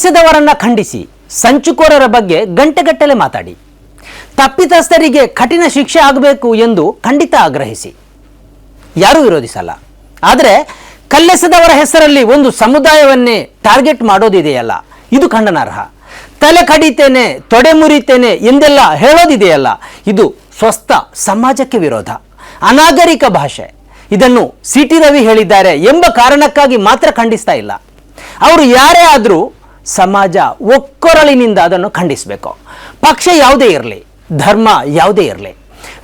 ಕಲ್ಲೆಸೆದವರನ್ನ ಖಂಡಿಸಿ, ಸಂಚುಕೋರರ ಬಗ್ಗೆ ಗಂಟೆಗಟ್ಟಲೆ ಮಾತಾಡಿ. ತಪ್ಪಿತಸ್ಥರಿಗೆ ಕಠಿಣ ಶಿಕ್ಷೆ ಆಗಬೇಕು ಎಂದು ಖಂಡಿತ ಆಗ್ರಹಿಸಿ. ಯಾರೂ ವಿರೋಧಿಸಲ್ಲ. ಆದರೆ ಕಲ್ಲೆಸೆದವರ ಹೆಸರಲ್ಲಿ ಒಂದು ಸಮುದಾಯವನ್ನೇ ಟಾರ್ಗೆಟ್ ಮಾಡೋದಿದೆಯಲ್ಲ, ಇದು ಖಂಡನಾರ್ಹ. ತಲೆ ಕಡಿತೇನೆ, ತೊಡೆ ಮುರಿತೇನೆ ಎಂದೆಲ್ಲ ಹೇಳೋದಿದೆಯಲ್ಲ, ಇದು ಸ್ವಸ್ಥ ಸಮಾಜಕ್ಕೆ ವಿರೋಧ. ಅನಾಗರಿಕ ಭಾಷೆ, ಇದನ್ನು ಸಿ ಟಿ ರವಿ ಹೇಳಿದ್ದಾರೆ ಎಂಬ ಕಾರಣಕ್ಕಾಗಿ ಮಾತ್ರ ಖಂಡಿಸ್ತಾ ಇಲ್ಲ. ಅವರು ಯಾರೇ ಆದರೂ ಸಮಾಜ ಒಕ್ಕೊರಳಿನಿಂದ ಅದನ್ನು ಖಂಡಿಸಬೇಕು. ಪಕ್ಷ ಯಾವುದೇ ಇರಲಿ, ಧರ್ಮ ಯಾವುದೇ ಇರಲಿ,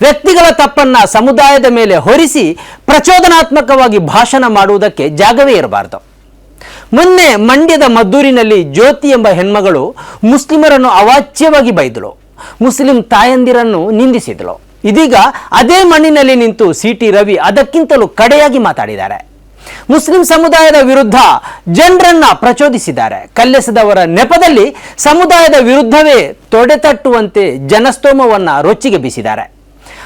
ವ್ಯಕ್ತಿಗಳ ತಪ್ಪನ್ನ ಸಮುದಾಯದ ಮೇಲೆ ಹೊರಿಸಿ ಪ್ರಚೋದನಾತ್ಮಕವಾಗಿ ಭಾಷಣ ಮಾಡುವುದಕ್ಕೆ ಜಾಗವೇ ಇರಬಾರ್ದು. ಮೊನ್ನೆ ಮಂಡ್ಯದ ಮದ್ದೂರಿನಲ್ಲಿ ಜ್ಯೋತಿ ಎಂಬ ಹೆಣ್ಮಗಳು ಮುಸ್ಲಿಮರನ್ನು ಅವಾಚ್ಯವಾಗಿ ಬೈದಳು. ಮುಸ್ಲಿಂ ತಾಯಂದಿರನ್ನು ನಿಂದಿಸಿದಳು. ಇದೀಗ ಅದೇ ಮಣ್ಣಿನಲ್ಲಿ ನಿಂತು ಸಿ ಟಿ ರವಿ ಅದಕ್ಕಿಂತಲೂ ಕಡೆಯಾಗಿ ಮಾತಾಡಿದ್ದಾರೆ. ಮುಸ್ಲಿಂ ಸಮುದಾಯದ ವಿರುದ್ಧ ಜನರನ್ನ ಪ್ರಚೋದಿಸಿದ್ದಾರೆ. ಕಲ್ಲೆಸದವರ ನೆಪದಲ್ಲಿ ಸಮುದಾಯದ ವಿರುದ್ಧವೇ ತೊಡೆತಟ್ಟುವಂತೆ ಜನಸ್ತೋಮವನ್ನ ರೊಚ್ಚಿಗೆ ಬೀಸಿದ್ದಾರೆ.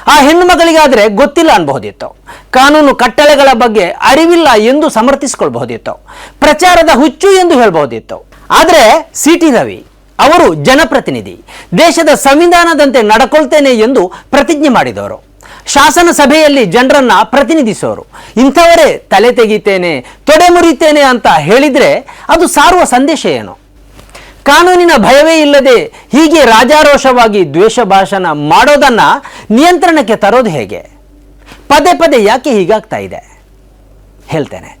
ಆ ಹೆಣ್ಣು ಮಗಳಿಗಾದ್ರೆ ಗೊತ್ತಿಲ್ಲ ಅನ್ಬಹುದಿತ್ತು. ಕಾನೂನು ಕಟ್ಟಳೆಗಳ ಬಗ್ಗೆ ಅರಿವಿಲ್ಲ ಎಂದು ಸಮರ್ಥಿಸಿಕೊಳ್ಬಹುದಿತ್ತು. ಪ್ರಚಾರದ ಹುಚ್ಚು ಎಂದು ಹೇಳಬಹುದಿತ್ತು. ಆದರೆ ಸಿ ಟಿ ರವಿ ಅವರು ಜನಪ್ರತಿನಿಧಿ. ದೇಶದ ಸಂವಿಧಾನದಂತೆ ನಡ್ಕೊಳ್ತೇನೆ ಎಂದು ಪ್ರತಿಜ್ಞೆ ಮಾಡಿದವರು. ಶಾಸನ ಸಭೆಯಲ್ಲಿ ಜನರನ್ನ ಪ್ರತಿನಿಧಿಸೋರು. ಇಂಥವರೇ ತಲೆ ತೆಗಿತೇನೆ, ತೊಡೆ ಮುರಿತೇನೆ ಅಂತ ಹೇಳಿದ್ರೆ ಅದು ಸಾರುವ ಸಂದೇಶ ಏನು? ಕಾನೂನಿನ ಭಯವೇ ಇಲ್ಲದೆ ಹೀಗೆ ರಾಜಾರೋಷವಾಗಿ ದ್ವೇಷ ಭಾಷಣ ಮಾಡೋದನ್ನ ನಿಯಂತ್ರಣಕ್ಕೆ ತರೋದು ಹೇಗೆ? ಪದೇ ಪದೇ ಯಾಕೆ ಹೀಗಾಗ್ತಾ ಇದೆ? ಹೇಳ್ತೇನೆ.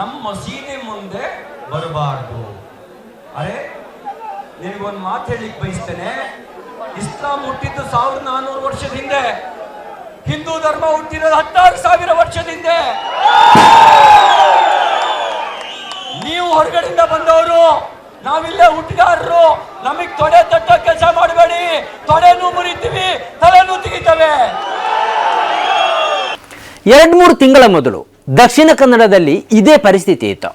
ನಮ್ಮ ಮಸೀದಿ ಮುಂದೆ ಬರಬಾರ್ದು. ಅರೆ, ನಿನಗೊಂದು ಮಾತು ಹೇಳಿಕ್ ಬಯಸ್ತೇನೆ. ಇಸ್ಲಾಂ ಹುಟ್ಟಿದ್ದು ಸಾವಿರದ ನಾನ್ನೂರು ವರ್ಷದ ಹಿಂದೆ. ಹಿಂದೂ ಧರ್ಮ ಹುಟ್ಟಿರೋದು ಹತ್ತಾರು ಸಾವಿರ ವರ್ಷದ ಹಿಂದೆ. ನೀವು ಹೊರಗಡೆಯಿಂದ ಬಂದವರು, ನಾವಿಲ್ಲೇ ಹುಟ್ಟುಗಾರರು ನಮಗ್ ತೊಡೆ ತಟ್ಟ ಕೆಲಸ ಮಾಡಬೇಡಿ. ತೊಡೆನೂ ಮುರಿತೀವಿ ತಲೆನೂ ತೆಗಿತವೆ ಎರಡು ಮೂರು ತಿಂಗಳ ಮೊದಲು ದಕ್ಷಿಣ ಕನ್ನಡದಲ್ಲಿ ಇದೇ ಪರಿಸ್ಥಿತಿ ಇತ್ತು.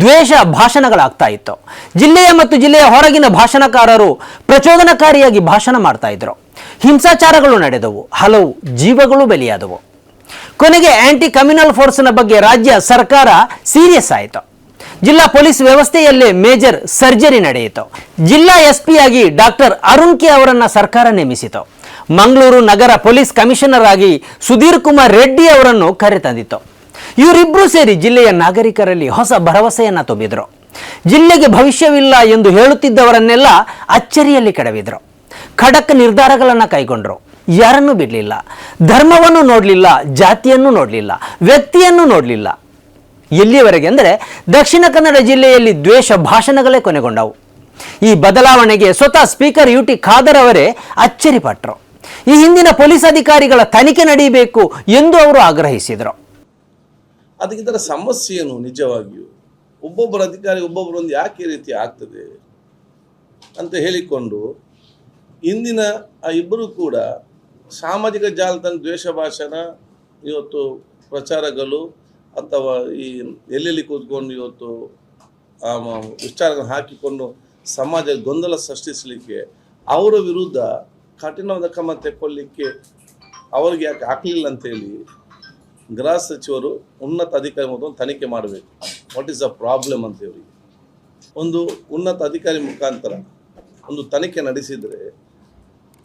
ದ್ವೇಷ ಭಾಷಣಗಳಾಗ್ತಾ ಇತ್ತು. ಜಿಲ್ಲೆಯ ಮತ್ತು ಜಿಲ್ಲೆಯ ಹೊರಗಿನ ಭಾಷಣಕಾರರು ಪ್ರಚೋದನಕಾರಿಯಾಗಿ ಭಾಷಣ ಮಾಡ್ತಾ ಇದ್ರು. ಹಿಂಸಾಚಾರಗಳು ನಡೆದವು. ಹಲವು ಜೀವಗಳು ಬಲಿಯಾದವು. ಕೊನೆಗೆ ಆಂಟಿ ಕಮ್ಯುನಲ್ ಫೋರ್ಸ್ನ ಬಗ್ಗೆ ರಾಜ್ಯ ಸರ್ಕಾರ ಸೀರಿಯಸ್ ಆಯಿತು. ಜಿಲ್ಲಾ ಪೊಲೀಸ್ ವ್ಯವಸ್ಥೆಯಲ್ಲೇ ಮೇಜರ್ ಸರ್ಜರಿ ನಡೆಯಿತು. ಜಿಲ್ಲಾ ಎಸ್ ಆಗಿ ಡಾಕ್ಟರ್ ಅರುಣ್ ಕೆ ಅವರನ್ನ ಸರ್ಕಾರ ನೇಮಿಸಿತು. ಮಂಗಳೂರು ನಗರ ಪೊಲೀಸ್ ಕಮಿಷನರ್ ಆಗಿ ಸುಧೀರ್ ಕುಮಾರ್ ರೆಡ್ಡಿ ಅವರನ್ನು ಕರೆತಂದಿತು ಇವರಿಬ್ಬರೂ ಸೇರಿ ಜಿಲ್ಲೆಯ ನಾಗರಿಕರಲ್ಲಿ ಹೊಸ ಭರವಸೆಯನ್ನ ತುಂಬಿದ್ರು. ಜಿಲ್ಲೆಗೆ ಭವಿಷ್ಯವಿಲ್ಲ ಎಂದು ಹೇಳುತ್ತಿದ್ದವರನ್ನೆಲ್ಲ ಅಚ್ಚರಿಯಲ್ಲಿ ಕೆಡವಿದ್ರು. ಖಡಕ್ ನಿರ್ಧಾರಗಳನ್ನು ಕೈಗೊಂಡ್ರು. ಯಾರನ್ನೂ ಬಿಡಲಿಲ್ಲ. ಧರ್ಮವನ್ನು ನೋಡಲಿಲ್ಲ, ಜಾತಿಯನ್ನು ನೋಡಲಿಲ್ಲ, ವ್ಯಕ್ತಿಯನ್ನು ನೋಡಲಿಲ್ಲ. ಎಲ್ಲಿಯವರೆಗೆ ಅಂದರೆ ದಕ್ಷಿಣ ಕನ್ನಡ ಜಿಲ್ಲೆಯಲ್ಲಿ ದ್ವೇಷ ಭಾಷಣಗಳೇ ಕೊನೆಗೊಂಡವು. ಈ ಬದಲಾವಣೆಗೆ ಸ್ವತಃ ಸ್ಪೀಕರ್ ಯು ಟಿ ಖಾದರ್ ಅವರೇ ಅಚ್ಚರಿಪಟ್ಟರು ಈ ಹಿಂದಿನ ಪೊಲೀಸ್ ಅಧಿಕಾರಿಗಳ ತನಿಖೆ ನಡೆಯಬೇಕು ಎಂದು ಅವರು ಆಗ್ರಹಿಸಿದರು. ಅದಕ್ಕೆ ಇದರ ಸಮಸ್ಯೆ ಏನು ನಿಜವಾಗಿಯೂ? ಒಬ್ಬೊಬ್ಬರ ಅಧಿಕಾರಿ ಒಬ್ಬೊಬ್ಬರೊಂದು ಯಾಕೆ ರೀತಿ ಆಗ್ತದೆ ಅಂತ ಹೇಳಿಕೊಂಡು ಇಂದಿನ ಆ ಇಬ್ಬರು ಕೂಡ ಸಾಮಾಜಿಕ ಜಾಲತಾಣ ದ್ವೇಷ ಭಾಷಣ, ಇವತ್ತು ಪ್ರಚಾರಗಳು ಅಥವಾ ಈ ಎಲ್ಲೆಲ್ಲಿ ಕೂತ್ಕೊಂಡು ಇವತ್ತು ವಿಚಾರಗಳನ್ನು ಹಾಕಿಕೊಂಡು ಸಮಾಜ ಗೊಂದಲ ಸೃಷ್ಟಿಸಲಿಕ್ಕೆ ಅವರ ವಿರುದ್ಧ ಕಠಿಣವಾದ ಕ್ರಮ ತೆಕ್ಕೊಳ್ಳಿಕ್ಕೆ ಅವ್ರಿಗೆ ಯಾಕೆ ಹಾಕಲಿಲ್ಲ ಅಂತೇಳಿ ಗೃಹ ಸಚಿವರು ಉನ್ನತ ಅಧಿಕಾರಿ ಒಂದು ತನಿಖೆ ಮಾಡಬೇಕು. ವಾಟ್ ಈಸ್ ಅ ಪ್ರಾಬ್ಲಮ್ ಅಂತ ಹೇಳಿ. ಒಂದು ಉನ್ನತ ಅಧಿಕಾರಿ ಮುಖಾಂತರ ಒಂದು ತನಿಖೆ ನಡೆಸಿದರೆ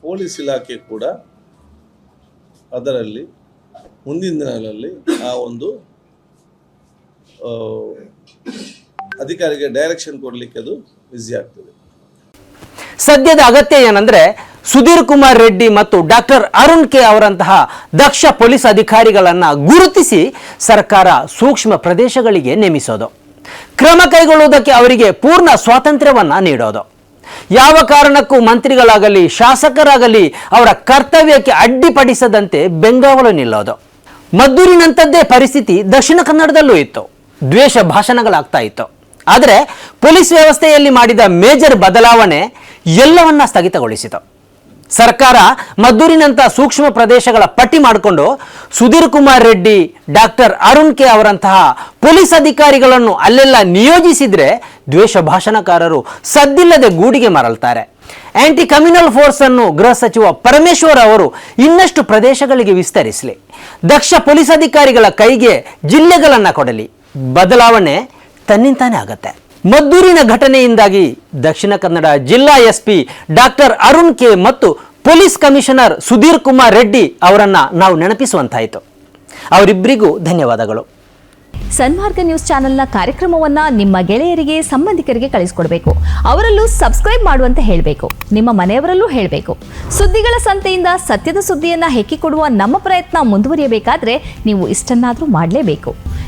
ಪೊಲೀಸ್ ಇಲಾಖೆ ಕೂಡ ಅದರಲ್ಲಿ ಮುಂದಿನ ದಿನಗಳಲ್ಲಿ ಆ ಒಂದು ಅಧಿಕಾರಿಗೆ ಡೈರೆಕ್ಷನ್ ಕೊಡಲಿಕ್ಕೆ ಅದು ಈಸಿ ಆಗ್ತದೆ. ಸದ್ಯದ ಅಗತ್ಯ ಏನಂದ್ರೆ ಸುಧೀರ್ ಕುಮಾರ್ ರೆಡ್ಡಿ ಮತ್ತು ಡಾಕ್ಟರ್ ಅರುಣ್ ಕೆ ಅವರಂತಹ ದಕ್ಷ ಪೊಲೀಸ್ ಅಧಿಕಾರಿಗಳನ್ನು ಗುರುತಿಸಿ ಸರ್ಕಾರ ಸೂಕ್ಷ್ಮ ಪ್ರದೇಶಗಳಿಗೆ ನೇಮಿಸೋದು. ಕ್ರಮ ಕೈಗೊಳ್ಳುವುದಕ್ಕೆ ಅವರಿಗೆ ಪೂರ್ಣ ಸ್ವಾತಂತ್ರ್ಯವನ್ನ ನೀಡೋದು. ಯಾವ ಕಾರಣಕ್ಕೂ ಮಂತ್ರಿಗಳಾಗಲಿ, ಶಾಸಕರಾಗಲಿ ಅವರ ಕರ್ತವ್ಯಕ್ಕೆ ಅಡ್ಡಿಪಡಿಸದಂತೆ ಬೆಂಗಾವಲು ನಿಲ್ಲೋದು. ಮದ್ದೂರಿನಂಥದ್ದೇ ಪರಿಸ್ಥಿತಿ ದಕ್ಷಿಣ ಕನ್ನಡದಲ್ಲೂ ಇತ್ತು. ದ್ವೇಷ ಭಾಷಣಗಳಾಗ್ತಾ ಇತ್ತು. ಆದರೆ ಪೊಲೀಸ್ ವ್ಯವಸ್ಥೆಯಲ್ಲಿ ಮಾಡಿದ ಮೇಜರ್ ಬದಲಾವಣೆ ಎಲ್ಲವನ್ನ ಸ್ಥಗಿತಗೊಳಿಸಿತು. ಸರ್ಕಾರ ಮದ್ದೂರಿನಂಥ ಸೂಕ್ಷ್ಮ ಪ್ರದೇಶಗಳ ಪಟ್ಟಿ ಮಾಡಿಕೊಂಡು ಸುಧೀರ್ ಕುಮಾರ್ ರೆಡ್ಡಿ, ಡಾಕ್ಟರ್ ಅರುಣ್ ಕೆ ಅವರಂತಹ ಪೊಲೀಸ್ ಅಧಿಕಾರಿಗಳನ್ನು ಅಲ್ಲೆಲ್ಲ ನಿಯೋಜಿಸಿದ್ರೆ ದ್ವೇಷ ಭಾಷಣಕಾರರು ಸದ್ದಿಲ್ಲದೆ ಗೂಡಿಗೆ ಮರಳ್ತಾರೆ. ಆಂಟಿ ಕಮ್ಯುನಲ್ ಫೋರ್ಸ್ ಅನ್ನು ಗೃಹ ಸಚಿವ ಪರಮೇಶ್ವರ್ ಅವರು ಇನ್ನಷ್ಟು ಪ್ರದೇಶಗಳಿಗೆ ವಿಸ್ತರಿಸಲಿ. ದಕ್ಷ ಪೊಲೀಸ್ ಅಧಿಕಾರಿಗಳ ಕೈಗೆ ಜಿಲ್ಲೆಗಳನ್ನು ಕೊಡಲಿ. ಬದಲಾವಣೆ ತನ್ನಿಂತಾನೇ ಆಗತ್ತೆ. ಮದ್ದೂರಿನ ಘಟನೆಯಿಂದಾಗಿ ದಕ್ಷಿಣ ಕನ್ನಡ ಜಿಲ್ಲಾ ಎಸ್ಪಿ ಡಾಕ್ಟರ್ ಅರುಣ್ ಕೆ ಮತ್ತು ಪೊಲೀಸ್ ಕಮಿಷನರ್ ಸುಧೀರ್ ಕುಮಾರ್ ರೆಡ್ಡಿ ಅವರನ್ನ ನಾವು ನೆನಪಿಸುವಂತಾಯಿತು. ಅವರಿಬ್ಬರಿಗೂ ಧನ್ಯವಾದಗಳು. ಸನ್ಮಾರ್ಗ ನ್ಯೂಸ್ ಚಾನೆಲ್ನ ಕಾರ್ಯಕ್ರಮವನ್ನ ನಿಮ್ಮ ಗೆಳೆಯರಿಗೆ, ಸಂಬಂಧಿಕರಿಗೆ ಕಳಿಸ್ಕೊಡ್ಬೇಕು. ಅವರಲ್ಲೂ ಸಬ್ಸ್ಕ್ರೈಬ್ ಮಾಡುವಂತೆ ಹೇಳಬೇಕು. ನಿಮ್ಮ ಮನೆಯವರಲ್ಲೂ ಹೇಳಬೇಕು. ಸುದ್ದಿಗಳ ಸಂತೆಯಿಂದ ಸತ್ಯದ ಸುದ್ದಿಯನ್ನ ಹೆಕ್ಕಿಕೊಡುವ ನಮ್ಮ ಪ್ರಯತ್ನ ಮುಂದುವರಿಯಬೇಕಾದ್ರೆ ನೀವು ಇಷ್ಟನ್ನಾದರೂ ಮಾಡಲೇಬೇಕು.